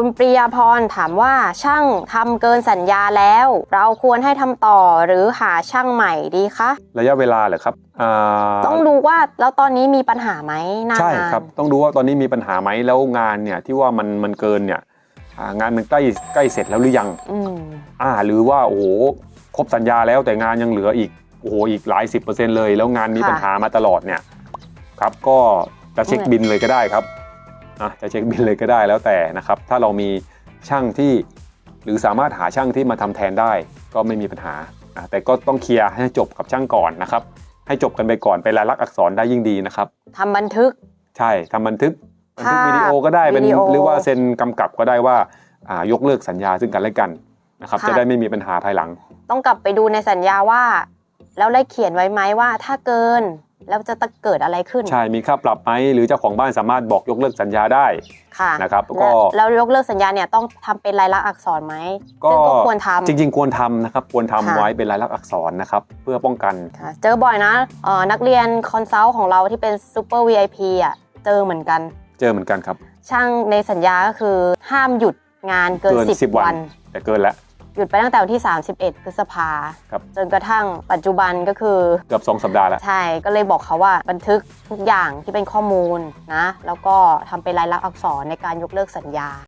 คุณปริยาพรถามว่าช่างทำเกินสัญญาแล้ว เราควรให้ทำต่อหรือหาช่างใหม่ดีคะระยะเวลาเหรอครับอ่าต้องดูว่าแล้วตอนนี้มีปัญหาไหมหน้าใช่งานครับต้องดูว่าตอนนี้มีปัญหาไหมแล้วงานเนี่ยที่ว่ามันมันเกินเนี่ยอ่างานมันใกล้ใกล้เสร็จแล้วหรือยังอืมอ่า หรือว่าโอ้โหครบสัญญาแล้วแต่งานยังเหลืออีกโอ้โหอีกหลายสิบเปอร์เซ็นต์เลย แล้วงานมีค่ะปัญหามาตลอดเนี่ยครับก็จะเช็คบินเลยก็ได้ครับ อะจะเช็คบินเลยก็ได้แล้วแต่นะครับถ้าเรามีช่างที่หรือสามารถหาช่างที่มาทำแทนได้ก็ไม่มีปัญหาอะแต่ก็ต้องเคลียร์ให้จบกับช่างก่อนนะครับ ให้จบกันไปก่อนเป็นลายลักษณ์อักษรได้ยิ่งดีนะครับทำบันทึก ใช่ทำบันทึกบันทึกภาพวิดีโอก็ได้เป็นวิดีโอหรือว่าเซ็นกำกับก็ได้ว่าอ่ายกเลิกสัญญาซึ่งกันและกันนะครับค่ะจะได้ไม่มีปัญหาภายหลัง ต้องกลับไปดูในสัญญาว่า แล้วได้เขียนไว้ไหมว่าถ้าเกิน แล้วจะเกิดอะไรขึ้น ใช่มีค่าปรับไหมหรือเจ้าของบ้านสามารถบอกยกเลิกสัญญาได้ค่ะนะครับและก็แล้วยกเลิกสัญญาเนี่ยต้องทำเป็นลายลักษณ์อักษรไหมก็ซึ่งก็ควรทำจริง ๆ ควรทำนะครับควรทำค่ะไว้เป็นลายลักษณ์อักษรนะครับเพื่อป้องกันค่ะเจอบ่อยนะเอ่อนักเรียนคอนซัลท์ของเราที่เป็นซูเปอร์ VIP อะเจอเหมือนกัน เจอเหมือนกันครับ ช่างในสัญญาก็คือห้ามหยุดงานเกินเกิน10 10 วัวันนแต่เกินแล้ว หยุดไปตั้งแต่วันที่ 31 พฤษภาครับ จนกระทั่งปัจจุบันก็คือ เกือบสองสัปดาห์แล้ว ใช่ ก็เลยบอกเขาว่าบันทึกทุกอย่างที่เป็นข้อมูลนะ แล้วก็ทำเป็นลายลักษณ์อักษรในการยกเลิกสัญญา